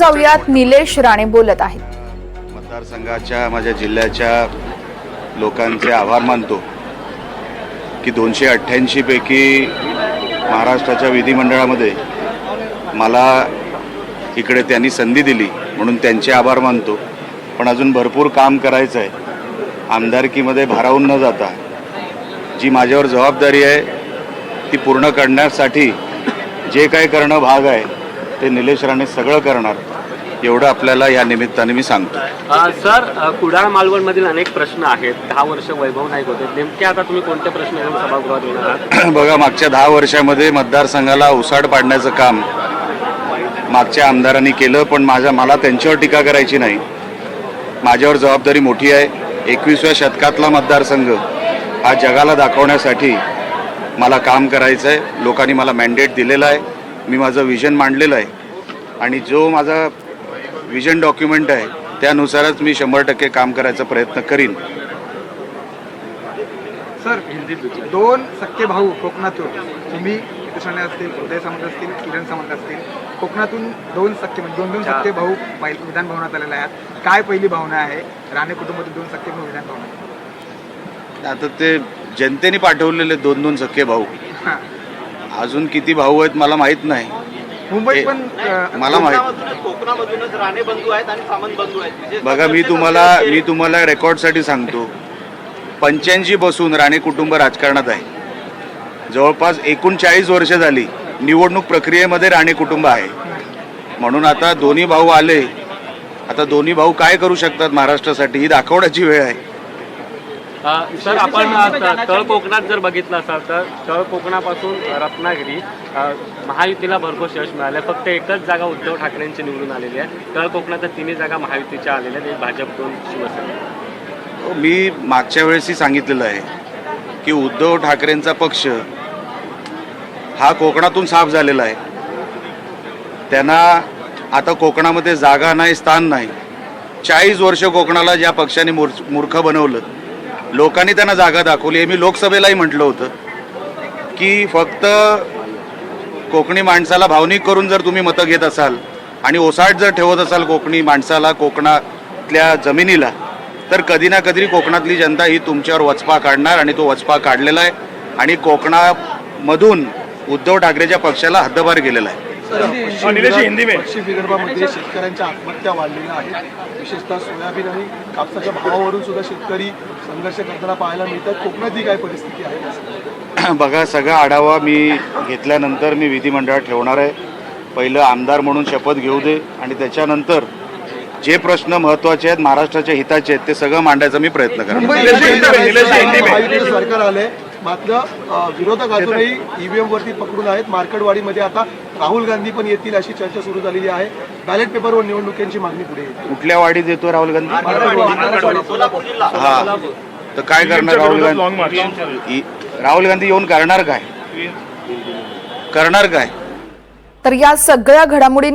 जाऊयात. निलेश राणे बोलत आहेत. मतदारसंघाच्या माझ्या जिल्ह्याच्या लोकांचे आभार मानतो की दोनशे अठ्ठ्याऐंशी पैकी महाराष्ट्राच्या विधिमंडळामध्ये मला इकडे त्यांनी संधी दिली म्हणून त्यांचे आभार मानतो. पण अजून भरपूर काम करायचं आहे. आमदारकीमध्ये भारावून न जाता जी माझ्यावर जबाबदारी आहे ती पूर्ण करण्यासाठी जे काय करणं भाग आहे ते निलेश राणे सगळं करणार. एवढं आपल्याला या निमित्ताने मी सांगतो. सर कुडाळ मालवणमधील अनेक प्रश्न आहेत. दहा वर्ष वैभव नाईक होते. नेमके आता तुम्ही कोणते प्रश्न घेऊन सभागृहात येणार आहात? बघा मागच्या दहा वर्षामध्ये मतदारसंघाला उसाड पाडण्याचं काम मागच्या आमदारांनी केलं पण माझ्या मला त्यांच्यावर टीका करायची नाही. माझ्यावर जबाबदारी मोठी आहे. एकविसव्या शतकातला मतदारसंघ हा जगाला दाखवण्यासाठी मला काम करायचं आहे लोकांनी मला मॅन्डेट दिलेलं आहे. मी माझं विजन मांडलेलं आहे. आणि जो माझा विजन डॉक्युमेंट आहे त्यानुसारच मी शंभर टक्के काम करायचा प्रयत्न करीन. सर दोन सख्खे भाऊ कोकणातून तुम्ही कृष्णाने असतील उदय सामंत असतील किरण सामंत असतील कोकणातून दोन सख्खे म्हणजे दोन दोन सख्खे भाऊ विधान भवनात आलेले आहेत. काय पहिली भावना आहे? राणे कुटुंबातील दोन सख्खे भाऊ विधान भवनात. आता ते जनतेने पाठवलेले दोन दोन सख्खे भाऊ. हां. अजून किती भाऊ आहेत मला माहीत नाही. मुंबईत पण मला माहीत कोकणामधूनच राणे बंधू आहेत आणि सामंत बंधू आहेत. बघा मी तुम्हाला मी तुम्हाला रेकॉर्डसाठी सांगतो. पंच्याऐंशी बसून राणे कुटुंब राजकारणात आहे. जवळपास एकोणचाळीस वर्ष झाली निवडणूक प्रक्रियेमध्ये राणे कुटुंब आहे. म्हणून आता दोन्ही भाऊ आले. आता दोन्ही भाऊ काय करू शकतात महाराष्ट्रासाठी ही दाखवण्याची वेळ आहे. सर आपण तळ कोकणात जर बघितलं असाल तर तळ कोकणापासून रत्नागिरी महायुतीला भरघोस यश मिळालं फक्त एकच जागा उद्धव ठाकरेंची निवडून आलेली आहे. तळ कोकणात तिन्ही जागा महायुतीच्या आलेल्या आहेत. एक भाजप दोन शिवसेना. मी मागच्या वेळेसही सांगितलेलं आहे की उद्धव ठाकरेंचा पक्ष हा कोकणातून साफ झालेला आहे. त्यांना आता कोकणामध्ये जागा नाही स्थान नाही. चाळीस वर्ष कोकणाला ज्या पक्षाने मूर् मूर्ख बनवलं लोकांनी त्यांना जागा दाखवली आहे. मी लोकसभेलाही म्हटलं होतं की फक्त कोकणी माणसाला भावनिक करून जर तुम्ही मतं घेत असाल आणि ओसाट जर ठेवत असाल कोकणी माणसाला कोकणातल्या जमिनीला तर कधी ना कधी कोकणातली जनता ही तुमच्यावर वचपा काढणार आणि तो वचपा काढलेला आहे. आणि कोकणामधून उद्धव ठाकरेच्या पक्षाला हद्दपार गेलेला आहे. पश्चिम विदर्भामध्ये शेतकऱ्यांच्या आत्महत्या वाढलेल्या आहेत. विशेषतः सोयाबीन आणि कापसाच्या भावावरून सुद्धा शेतकरी संघर्ष करताना पाहायला मिळतात. कोकणात ही काय परिस्थिती आहे? बघा सगळा आढावा मी घेतल्यानंतर मी विधिमंडळात ठेवणार आहे. पहिलं आमदार म्हणून शपथ घेऊ दे आणि त्याच्यानंतर जे प्रश्न महत्त्वाचे आहेत महाराष्ट्राच्या हिताचे आहेत ते सगळं मांडायचा मी प्रयत्न करणार. महायुतीचं सरकार आलंय. मात्र विरोधक अजूनही ईव्हीएम वरती पकडून आहेत. मार्केटवाडीमध्ये आता राहुल गांधी पण येतील अशी चर्चा सुरू झालेली आहे. बॅलेट पेपरवर निवडणुकीची मागणी पुढे येते. कुठल्या वाढीत येतो राहुल गांधी? सोलापूर जिल्हा हा. तर काय करणार राहुल गांधी? राहुल गांधी येऊन करणार काय? करणार काय? तर या सगळ्या घडामोडी